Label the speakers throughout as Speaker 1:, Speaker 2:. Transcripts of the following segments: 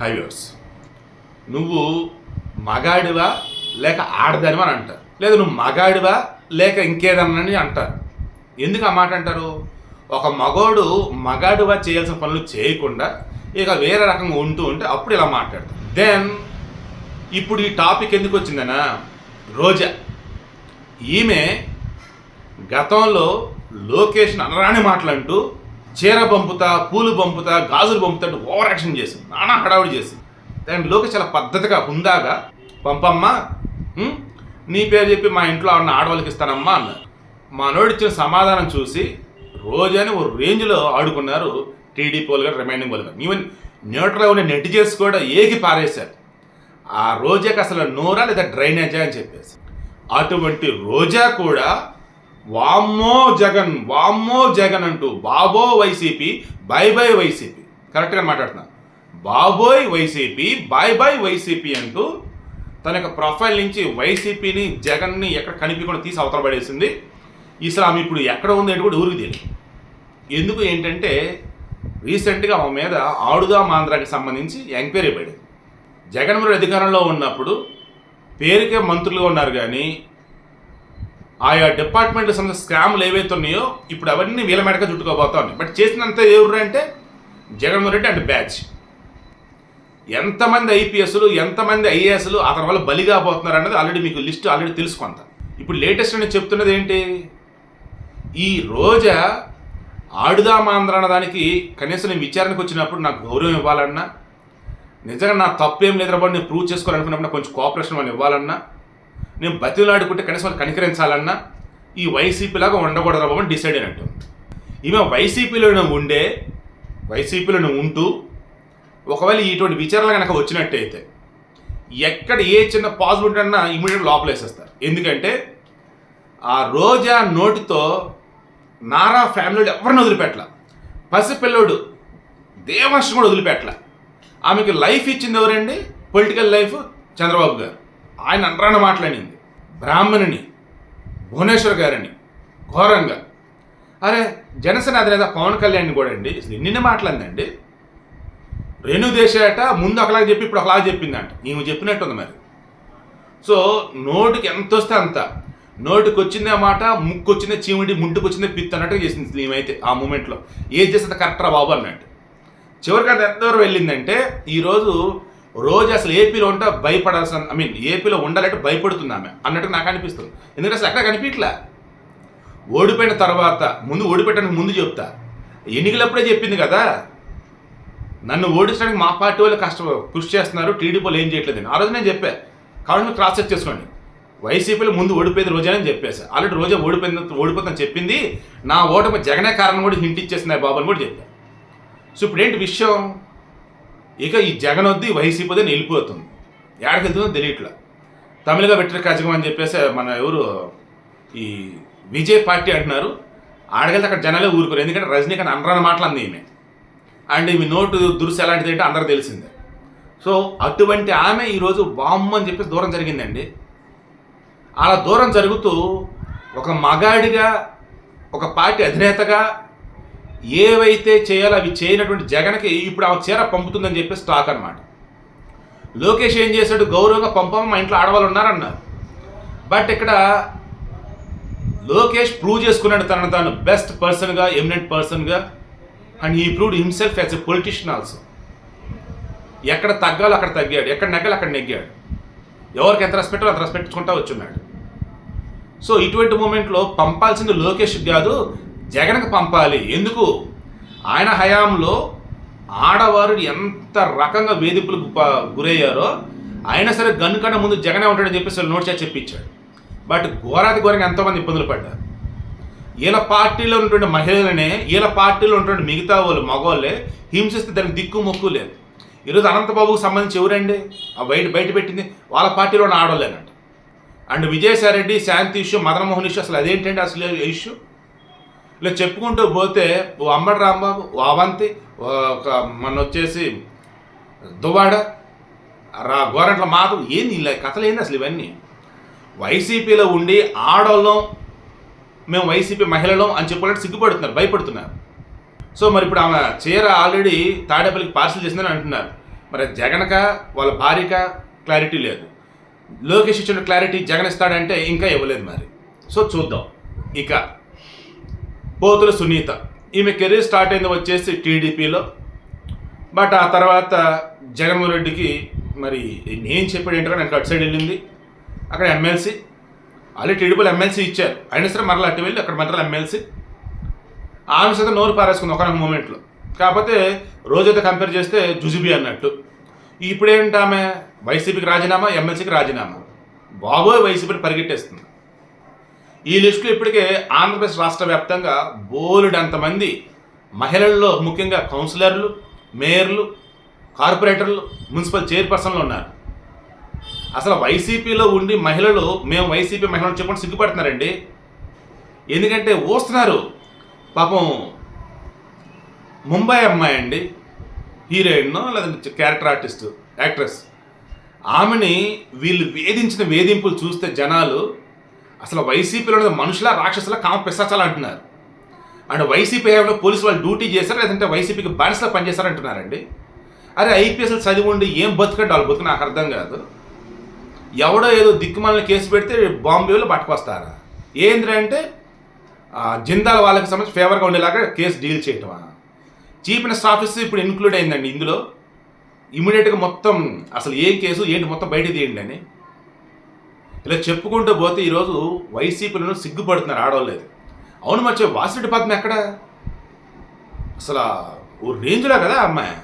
Speaker 1: Highways నువ్వు మగాడివా లేక ఆడదానివా అని అంటారు. లేదు నువ్వు మగాడివా లేక ఇంకేదన్నా అంటారు. ఎందుకు ఆ మాట అంటారు? ఒక మగోడు మగాడివా చేయాల్సిన పనులు చేయకుండా ఇక వేరే రకంగా ఉంటూ ఉంటే అప్పుడు ఇలా మాట్లాడతారు. దెన్ ఇప్పుడు ఈ టాపిక్ ఎందుకు వచ్చిందనా రోజా. ఈమె గతంలో లోకేష్ అనరాని మాటలంటూ చీర పంపుతా పూలు పంపుతా గాజులు పంపుతా ఓవర్ యాక్షన్ చేసి నానా హడావుడి చేసి దాని లోకేష్ చాలా పద్ధతిగా హుందాగా పంపమ్మా నీ పేరు చెప్పి మా ఇంట్లో ఉన్న ఆడవాళ్ళకి ఇస్తానమ్మా అన్నారు. మా ఇచ్చిన సమాధానం చూసి రోజాని ఓ రేంజ్లో ఆడుకున్నారు టీడీపీ వాళ్ళు రిమైండింగ్ వాళ్ళు ఈవెన్ న్యూట్రల్ ఉన్న నెట్ చేసి కూడా ఏకి పారేశారు. ఆ రోజాకి అసలు నోరా లేదా డ్రైనేజా అని చెప్పేసి. అటువంటి రోజా కూడా వామ్మో జగన్ వామ్మో జగన్ అంటూ బాబో వైసీపీ బై బై వైసీపీ. కరెక్ట్గా మాట్లాడుతున్నా. బాబోయ్ వైసీపీ బాయ్ బాయ్ వైసీపీ అంటూ తన యొక్క ప్రొఫైల్ నుంచి వైసీపీని జగన్ని ఎక్కడ కనిపించకుండా తీసి అవతల పడేసింది. ఇస్లాం ఇప్పుడు ఎక్కడ ఉంది అంటే కూడా ఊరికి తెలియదు. ఎందుకు ఏంటంటే రీసెంట్గా ఆమె మీద ఆడుగా మాంధ్రాకి సంబంధించి ఎంక్వైరీ పడింది. జగన్మోహన్ రెడ్డి అధికారంలో ఉన్నప్పుడు పేరుకే మంత్రులుగా ఉన్నారు కానీ ఆయా డిపార్ట్మెంట్ సంబంధించిన స్కామ్లు ఏవైతే ఉన్నాయో ఇప్పుడు అవన్నీ వీల మెడక చుట్టుకోబోతా ఉన్నాయి. బట్ చేసినంత ఎవరు అంటే జగన్మోహన్ రెడ్డి అండ్ బ్యాచ్. ఎంతమంది ఐపీఎస్లు ఎంతమంది ఐఏఎస్లు అతని వల్ల బలిగా పోతున్నారు అన్నది ఆల్రెడీ మీకు లిస్ట్ ఆల్రెడీ తెలుసుకుంత ఇప్పుడు లేటెస్ట్ అని చెప్తున్నది ఏంటి? ఈ రోజా ఆడుదామాంధ్ర అన్నదానికి కనీసం నేను విచారణకు వచ్చినప్పుడు నాకు గౌరవం ఇవ్వాలన్నా నిజంగా నా తప్పేం లేదరబడి నేను ప్రూవ్ చేసుకోవాలనుకున్నప్పుడు నాకు కొంచెం కోఆపరేషన్ వాళ్ళు ఇవ్వాలన్నా నేను బతిలాడుకుంటే కనీసం వాళ్ళు కనికరించాలన్నా ఈ వైసీపీ లాగా ఉండకూడదు బాబు డిసైడ్ అయినట్టు. ఈమె వైసీపీలోనే ఉండే వైసీపీలోనే ఉంటూ ఒకవేళ ఇటువంటి విచారాలు కనుక వచ్చినట్టయితే ఎక్కడ ఏ చిన్న పాజిబిలిటీ అన్నా ఇమీడియట్ లోపల వేసేస్తారు ఎందుకంటే ఆ రోజా నోటితో నారా ఫ్యామిలీలో ఎవరిని వదిలిపెట్టల? పసిపిల్లోడు దేవర్షం కూడా వదిలిపెట్టల? ఆమెకి లైఫ్ ఇచ్చింది ఎవరండి? పొలిటికల్ లైఫ్ చంద్రబాబు గారు. ఆయన అంటరాన మాట్లాడింది బ్రాహ్మణుని భువనేశ్వర్ గారిని ఘోరంగా. అరే జనసేన అధినేత పవన్ కళ్యాణ్ కూడా అండి నిన్న మాట్లాడిందండి రేణు దేశాట ముందు ఒకలాగా చెప్పి ఇప్పుడు ఒకలాగా చెప్పిందంట. ఈమె చెప్పినట్టుంది మరి. సో నోటికి ఎంత వస్తే అంత. నోటికి వచ్చిందే మాట ముక్కు వచ్చిందే చీమిడి ముంటుకు వచ్చిందే పిత్ అన్నట్టుగా చేసింది ఈమెయితే ఆ మూమెంట్లో. ఏది చేస్తే కరెక్టరా బాబు అన్నట్టు. చివరికి అది ఎంతవరకు వెళ్ళిందంటే ఈరోజు రోజు అసలు ఏపీలో ఉంటే భయపడాల్సిన ఐ మీన్ ఏపీలో ఉండాలంటే భయపడుతుంది ఆమె అన్నట్టు నాకు అనిపిస్తుంది. ఎందుకంటే అసలు ఎక్కడ కనిపించలే ఓడిపోయిన తర్వాత ముందు ఓడిపెట్టడానికి ముందు చెప్తా. ఎన్నికలప్పుడే చెప్పింది కదా? నన్ను ఓడించడానికి మా పార్టీ వాళ్ళు కష్టం కృషి చేస్తున్నారు టీడీపీలో ఏం చేయట్లేదు ఆ రోజు నేను చెప్పా. కాబట్టి మీరు క్రాస్ చెక్ చేసుకోండి. వైసీపీలో ముందు ఓడిపోయేది రోజా అని చెప్పేసి. ఆల్రెడీ రోజా ఓడిపోయింది ఓడిపోతుందని చెప్పింది. నా ఓటమి జగనే కారణం కూడా హింట్ ఇచ్చేసింది బాబు అని కూడా చెప్పాను సో ఇప్పుడు ఏంటి విషయం? ఇక ఈ జగన్ వద్దు ఈ వైసీపీ వద్దు వెళ్ళిపోతుంది. ఎక్కడికి వెళ్తుందో తెలియట్లా. తమిళగా పెట్టిన కజగం అని చెప్పేసి మన ఎవరు ఈ విజయ్ పార్టీ అంటున్నారు. ఆడగలితే అక్కడ జనాలే ఊరుకోరు. ఎందుకంటే రజనీకాంత్ అనరాని మాటలు ఈమె. అండ్ ఈమె నోటు దురుసు ఎలాంటిది అంటే అందరూ తెలిసిందే. సో అటువంటి ఆమె ఈరోజు బామ్మ అని చెప్పేసి దూరం జరిగిందండి. అలా దూరం జరుగుతూ ఒక మగాడిగా ఒక పార్టీ అధినేతగా ఏవైతే చేయాలో అవి చేయనటువంటి జగన్కి ఇప్పుడు ఆమె చీర పంపుతుందని చెప్పి స్టాక్ అనమాట లోకేష్ ఏం చేశాడు? గౌరవంగా పంపమ్మ మా ఇంట్లో ఆడవాళ్ళు ఉన్నారన్నారు. బట్ ఇక్కడ లోకేష్ ప్రూవ్ చేసుకున్నాడు. తనను తాను బెస్ట్ పర్సన్గా ఎమినెంట్ పర్సన్గా and he proved himself as a politician also. ఎక్కడ తగ్గాలో అక్కడ తగ్గాడు. ఎక్కడ నెగ్గాలో అక్కడ నెగ్గాడు. ఎవరికి ఎంత రెస్పెక్ట్ అంత రెస్పెక్ట్ ఇచ్చుకుంటా వచ్చున్నాడు. సో ఇటువంటి మూమెంట్లో పంపాల్సింది లోకేష్ కాదు జగన్కి పంపాలి. ఎందుకు? ఆయన హయాంలో ఆడవారు ఎంత రకంగా వేధింపులకు గురయ్యారో అయినా సరే గన్ను కన్నా ముందు జగనే ఉంటాడని చెప్పేసి వాళ్ళు నోట్ చేసి చెప్పించాడు బట్ ఘోరాతి ఘోరంగా ఎంతోమంది ఇబ్బందులు పడ్డారు. వీళ్ళ పార్టీలో ఉన్నటువంటి మహిళలనే వీళ్ళ పార్టీలో ఉన్నటువంటి మిగతా వాళ్ళు మగవాళ్ళే హింసిస్తే దానికి దిక్కు మొక్కు లేదు. ఈరోజు అనంతబాబుకు సంబంధించి ఎవరండి? ఆ బయట బయట పెట్టింది వాళ్ళ పార్టీలో ఉన్న ఆడవాళ్ళేనంట. And Vijayasai Reddy Shanti issue Madanamohan issue అసలు అదేంటండి అసలు ఇష్యూ? ఇలా చెప్పుకుంటూ పోతే ఓ అమ్మడి రాంబాబు ఓ అవంతి ఒక మన వచ్చేసి దువాడ రా గోరంట్ల మాధవ్ ఏంది ఇలా కథలు ఏంది అసలు ఇవన్నీ? వైసీపీలో ఉండి ఆడోళ్ళం మేము వైసీపీ మహిళలం అని చెప్పాలంటే సిగ్గుపడుతున్నారు భయపడుతున్నారు. సో మరి ఇప్పుడు ఆమె చీర ఆల్రెడీ తాడేపల్లికి పార్సిల్ చేసిందని అంటున్నారు. మరి జగన్క వాళ్ళ భార్యక క్లారిటీ లేదు. లోకేష్ ఇచ్చిన క్లారిటీ జగన్ ఇస్తాడంటే ఇంకా ఇవ్వలేదు మరి. సో చూద్దాం. ఇక పోతుల సునీత. ఈమె కెరీర్ స్టార్ట్ అయింది వచ్చేసి టీడీపీలో. బట్ ఆ తర్వాత జగన్మోహన్ రెడ్డికి మరి నేను చెప్పాడు ఏంటో నాకు అటు సైడ్ వెళ్ళింది. అక్కడ ఎమ్మెల్సీ. ఆల్రెడీ టీడీపీలో ఎమ్మెల్సీ ఇచ్చారు. అయినా సరే మరలా అటు వెళ్ళి అక్కడ మరలా ఎమ్మెల్సీ. ఆమె సైతం నోరు పారేసుకుంది ఒకనొక మూమెంట్లో. కాకపోతే రోజైతే కంపేర్ చేస్తే జుజుబి అన్నట్టు. ఇప్పుడేంటి ఆమె? వైసీపీకి రాజీనామా ఎమ్మెల్సీకి రాజీనామా? బాబోయ్ వైసీపీని పరిగెట్టేస్తుంది. ఈ లిస్టులో ఇప్పటికే ఆంధ్రప్రదేశ్ రాష్ట్ర వ్యాప్తంగా బోలెడంతమంది మహిళల్లో ముఖ్యంగా కౌన్సిలర్లు మేయర్లు కార్పొరేటర్లు మున్సిపల్ చైర్పర్సన్లు ఉన్నారు. అసలు వైసీపీలో ఉండి మహిళలు మేము వైసీపీ మహిళలు చెప్పండి సిగ్గుపడుతున్నారండి. ఎందుకంటే ఊస్తున్నారు పాపం ముంబై అమ్మాయి అండి. హీరోయిన్ లేదంటే క్యారెక్టర్ ఆర్టిస్ట్ యాక్ట్రెస్. ఆమెని వీళ్ళు వేధించిన వేధింపులు చూస్తే జనాలు అసలు వైసీపీలో ఉన్న మనుషుల రాక్షసుల కామ పిశాచాలు అంటున్నారు. అండ్ వైసీపీ హయాంలో పోలీసు వాళ్ళు డ్యూటీ చేశారు? లేదంటే వైసీపీకి బానిసలు పనిచేశారు అరే ఐపీఎస్ఎల్ చదివి ఉండి ఏం బతుకండి వాళ్ళు బతుకు? నాకు అర్థం కాదు. ఎవడో ఏదో దిక్కుమాలిన కేసు పెడితే బాంబేలో పట్టుకొస్తారా? ఏంద్రా అంటే జిందాల్ వాళ్ళకి సంబంధించి ఫేవర్గా ఉండేలాగా కేసు డీల్ చేయటమా? చీఫ్ మినిస్టర్ ఆఫీస్ ఇప్పుడు ఇన్క్లూడ్ అయిందండి ఇందులో. ఇమీడియట్గా మొత్తం అసలు ఏ కేసు? ఏంటి మొత్తం బయట తీయండి అని. ఇలా చెప్పుకుంటూ పోతే ఈరోజు వైసీపీలను సిగ్గుపడుతున్నారు ఆడవాళ్ళు అవును మర్చి వాసిరెడ్డి పద్మ ఎక్కడ? అసలు ఓ రేంజ్లో కదా అమ్మాయి.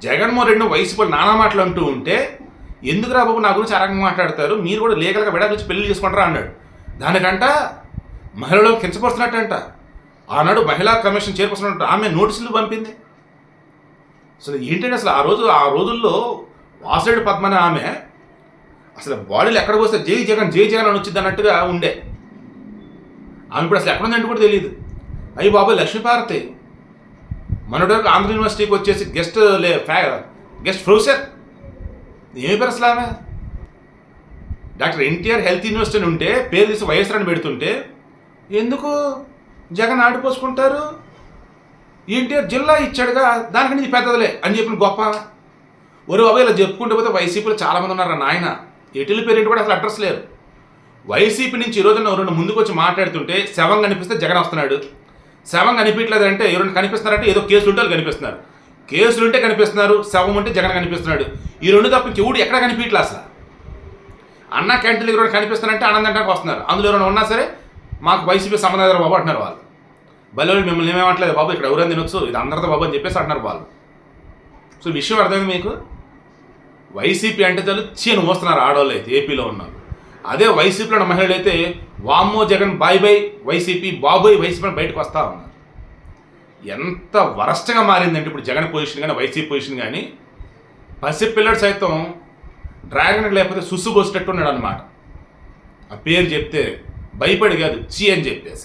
Speaker 1: జగన్మోహన్ రెడ్డి వైసీపీ నానా మాటలు అంటూ ఉంటే ఎందుకు రా బాబు నా గురించి అరగ మాట్లాడతారు? మీరు కూడా లీగల్గా విడా పెళ్ళి చేసుకుంటారా? అన్నాడు. దానికంట మహిళలు కించపరుస్తున్నట్టంట. ఆనాడు మహిళా కమిషన్ చైర్పర్సన్ ఆమె నోటీసులు పంపింది. అసలు ఏంటంటే అసలు ఆ రోజు ఆ రోజుల్లో వాసిరెడ్డి పద్మన ఆమె అసలు బాడీలు ఎక్కడికి వస్తే జై జగన్ జై జగన్ అని వచ్చింది అన్నట్టుగా ఉండే. ఆమె ఇప్పుడు అసలు ఎక్కడ ఉందంటే కూడా తెలియదు అయ్యి బాబాయ్ లక్ష్మీపార్వతి మొన్నటి వరకు ఆంధ్ర యూనివర్సిటీకి వచ్చేసి గెస్ట్ లే ఫ్యా గెస్ట్ ప్రొఫెసర్. ఏమి పేరు అసలు ఆమె? డాక్టర్ ఎన్టీఆర్ హెల్త్ యూనివర్సిటీ అని ఉంటే పేరు తీసి వైఎస్ఆర్ అని పెడుతుంటే ఎందుకు జగన్ ఆడిపోసుకుంటారు ఎన్టీఆర్ జిల్లా ఇచ్చాడుగా దానికని ఇది పెద్దదిలే అని చెప్పిన గొప్ప ఒరే బాబు ఇలా చెప్పుకుంటూ పోతే వైసీపీలో చాలామంది ఉన్నారు నాయన. ఎటుల పేరెంట్ కూడా అసలు అడ్రస్ లేరు. వైసీపీ నుంచి ఈ రోజున రెండు ముందుకు వచ్చి మాట్లాడుతుంటే శవం కనిపిస్తే జగన్ వస్తున్నాడు. శవం కనిపించలేదు అంటే ఎవరైనా కనిపిస్తున్నారంటే ఏదో కేసులు ఉంటే వాళ్ళు కనిపిస్తున్నారు. కేసులు ఉంటే కనిపిస్తున్నారు శవం ఉంటే జగన్ కనిపిస్తున్నాడు. ఈ రెండు తప్ప ఇంకెవడు ఎక్కడ కనిపించట్లే అసలు? అన్న క్యాంటీన్ దగ్గర కనిపిస్తారంటే ఆనందంటానికి వస్తున్నారు. అందులో ఎవరైనా ఉన్నా సరే మాకు వైసీపీ సంబంధం బాబు అంటున్నారు వాళ్ళు. బల్లో మిమ్మల్ని ఏమేమట్లేదు బాబు ఇక్కడ ఎవరైనా తినొచ్చు ఇది అందరితో బాబు అని చెప్పేసి అంటున్నారు వాళ్ళు. సో విషయం అర్థమైంది మీకు? వైసీపీ అంటే చాలు చీను మోస్తున్నారు ఆడవాళ్ళు అయితే ఏపీలో ఉన్నారు అదే వైసీపీలో ఉన్న మహిళలు అయితే వామ్మో జగన్ బాయ్ బై వైసీపీ బాబోయ్ వైసీపీ అని బయటకు వస్తూ ఉన్నారు. ఎంత వరస్ట్గా మారిందంటే ఇప్పుడు జగన్ పొజిషన్ కానీ వైసీపీ పొజిషన్ కానీ పసిపిల్లడు సైతం డ్రాగన్ లేకపోతే సుసు పోసేటట్టు ఉన్నాడు అనమాట ఆ పేరు చెప్తే భయపడి కాదు చీ అని చెప్పేసి.